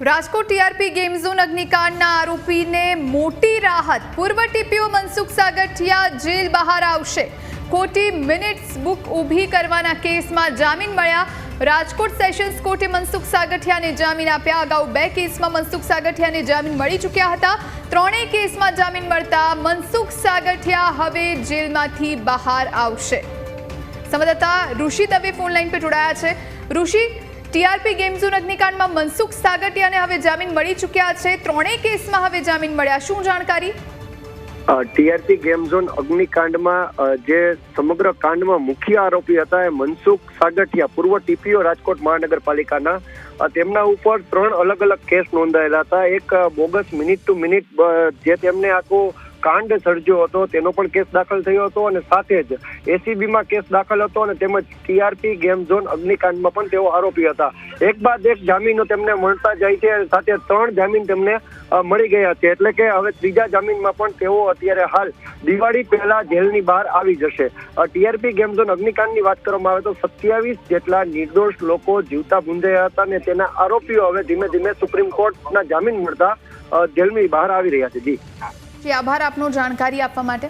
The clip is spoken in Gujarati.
રાજકોટ ટીઆરપી ગેમ ઝોન અગ્નિકાંડના આરોપીને મોટી રાહત. પૂર્વ ટીપીઓ મનસુખ સાગઠિયા જેલ બહાર આવશે. ખોટી મિનિટ્સ બુક ઊભી કરવાના કેસમાં જામીન મળ્યા. રાજકોટ સેશન્સ કોર્ટે મનસુખ સાગઠિયાને જામીન આપ્યા. અગાઉ બે કેસમાં મનસુખ સાગઠિયાને જામીન મળી ચૂક્યા હતા. ત્રણેય કેસમાં જામીન મળતા મનસુખ સાગઠિયા હવે જેલમાંથી બહાર આવશે. સંવાદદાતા ઋષિ દવે ફોન લાઈન પર જોડાયા છે. ઋષિ ટીઆરપી ગેમ ઝોન અગ્નિકાંડમાં મનસુખ સાગઠિયાને હવે જામીન મળી ચૂક્યા છે. ત્રણેય કેસમાં હવે જામીન મળ્યા. શું જાણકારી? ટીઆરપી ગેમ ઝોન અગ્નિકાંડમાં જે સમગ્ર કાંડમાં મુખ્ય આરોપી હતા એ મનસુખ સાગઠિયા પૂર્વ ટીપીઓ રાજકોટ મહાનગરપાલિકાના તેમના ઉપર ત્રણ અલગ અલગ કેસ નોંધાયેલા હતા. એક બોગસ મિનિટ ટુ મિનિટ જે તેમને આખો કાંડ સર્જ્યો હતો, તેનો પણ કેસ દાખલ થયો હતો અને સાથે જ એસીબીમાં કેસ દાખલ હતો અને તેમજ ટીઆરપી ગેમ ઝોન, અગ્નિકાંડમાં પણ તેઓ આરોપી હતા. એક બાદ એક જામીનો તેમને મળતા જાય છે સાથે ત્રણ જામીન તેમને મળી ગયા છે. એટલે કે હવે ત્રીજા જામીનમાં પણ તેઓ અત્યારે હાલ દિવાળી પહેલા જેલની બહાર આવી જશે. ટીઆરપી ગેમ ઝોન, અગ્નિકાંડની વાત કરવામાં આવે તો સત્યાવીસ જેટલા નિર્દોષ લોકો જીવતા બુંદાયા હતા અને તેના આરોપીઓ હવે ધીમે ધીમે સુપ્રીમ કોર્ટના જામીન મળતા જેલની બહાર આવી રહ્યા છે. જી. જી આભાર આપનો જાણકારી આપવા માટે.